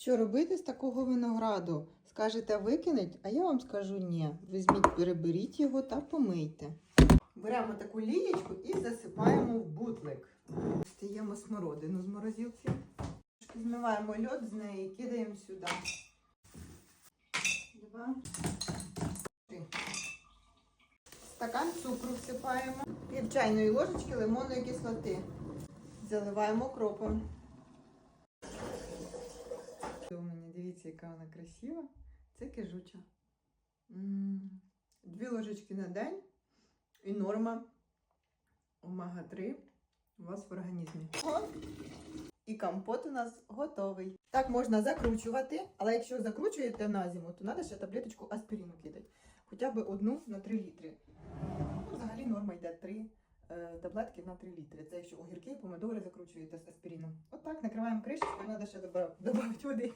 Що робити з такого винограду? Скажете викинуть, а я вам скажу ні. Візьміть, переберіть його та помийте. Беремо таку лієчку і засипаємо в бутлик. Стаємо смородину з морозилки. Змиваємо льод з неї і кидаємо сюди. Два. Три. Стакан цукру всипаємо. Пів чайної ложечки лимонної кислоти. Заливаємо кропом. У мене дивіться, яка вона красива. Це кижуча. Дві ложечки на день і норма омега-3 у вас в організмі. О, і компот у нас готовий. Так можна закручувати, але якщо закручуєте на зиму, то треба ще таблеточку аспірину кидати. Хоча б одну на 3 літри. Таблетки на 3 літри. Це якщо огірки помидори закручуєте з аспірином. Отак накриваємо кришечку, треба ще додати води.